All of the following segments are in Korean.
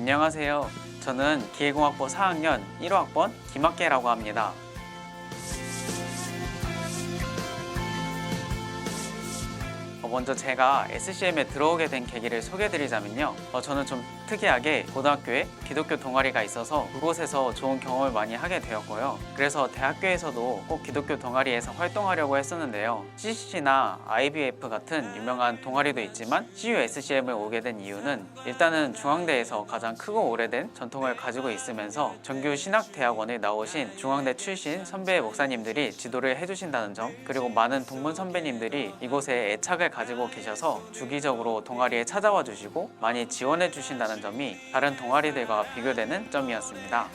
안녕하세요. 저는 기계공학부 4학년 1호학번 김학계라고 합니다. 먼저 제가 SCM에 들어오게 된 계기를 소개해드리자면요. 어, 저는 좀 특이하게 고등학교에 기독교 동아리가 있어서 그곳에서 좋은 경험을 많이 하게 되었고요. 그래서 대학교에서도 꼭 기독교 동아리에서 활동하려고 했었는데요. CCC나 IBF 같은 유명한 동아리도 있지만 CUSCM을 오게 된 이유는 일단은 중앙대에서 가장 크고 오래된 전통을 가지고 있으면서 정규 신학대학원을 나오신 중앙대 출신 선배 목사님들이 지도를 해주신다는 점 그리고 많은 동문 선배님들이 이곳에 애착을 가지고 계셔서 주기적으로 동아리에 찾아와 주시고 많이 지원해 주신다는 점이 다른 동아리들과 비교되는 점이었습니다.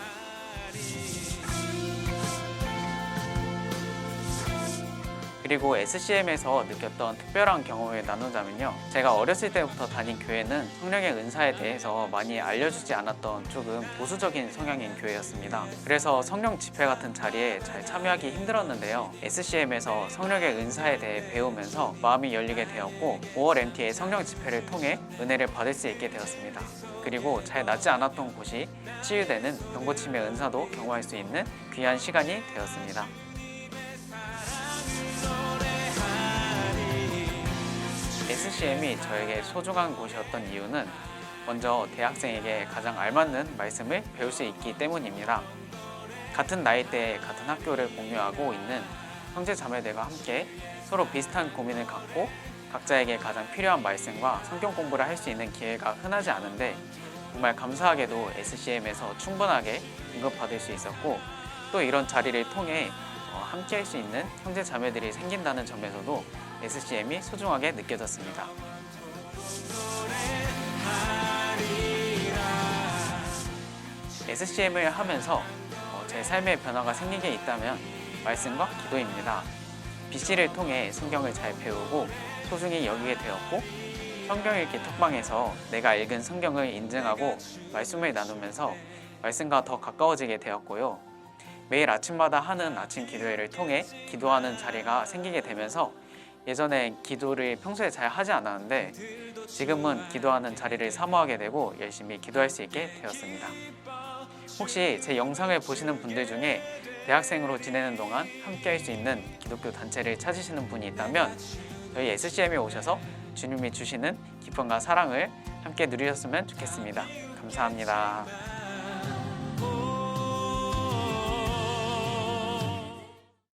그리고 SCM에서 느꼈던 특별한 경험을 나누자면요. 제가 어렸을 때부터 다닌 교회는 성령의 은사에 대해서 많이 알려주지 않았던 조금 보수적인 성향인 교회였습니다. 그래서 성령 집회 같은 자리에 잘 참여하기 힘들었는데요. SCM에서 성령의 은사에 대해 배우면서 마음이 열리게 되었고 5월 MT의 성령 집회를 통해 은혜를 받을 수 있게 되었습니다. 그리고 잘 낫지 않았던 곳이 치유되는 병고침의 은사도 경험할 수 있는 귀한 시간이 되었습니다. SCM이 저에게 소중한 곳이었던 이유는 먼저 대학생에게 가장 알맞는 말씀을 배울 수 있기 때문입니다. 같은 나이대에 같은 학교를 공유하고 있는 형제 자매들과 함께 서로 비슷한 고민을 갖고 각자에게 가장 필요한 말씀과 성경 공부를 할 수 있는 기회가 흔하지 않은데 정말 감사하게도 SCM에서 충분하게 응급받을 수 있었고 또 이런 자리를 통해 어, 함께 할 수 있는 형제 자매들이 생긴다는 점에서도 SCM이 소중하게 느껴졌습니다. SCM을 하면서 어, 제 삶의 변화가 생긴 게 있다면 말씀과 기도입니다. BC를 통해 성경을 잘 배우고 소중히 여기게 되었고 성경 읽기 톡방에서 내가 읽은 성경을 인증하고 말씀을 나누면서 말씀과 더 가까워지게 되었고요. 매일 아침마다 하는 아침 기도회를 통해 기도하는 자리가 생기게 되면서 예전에 기도를 평소에 잘 하지 않았는데 지금은 기도하는 자리를 사모하게 되고 열심히 기도할 수 있게 되었습니다. 혹시 제 영상을 보시는 분들 중에 대학생으로 지내는 동안 함께 할 수 있는 기독교 단체를 찾으시는 분이 있다면 저희 SCM에 오셔서 주님이 주시는 기쁨과 사랑을 함께 누리셨으면 좋겠습니다. 감사합니다.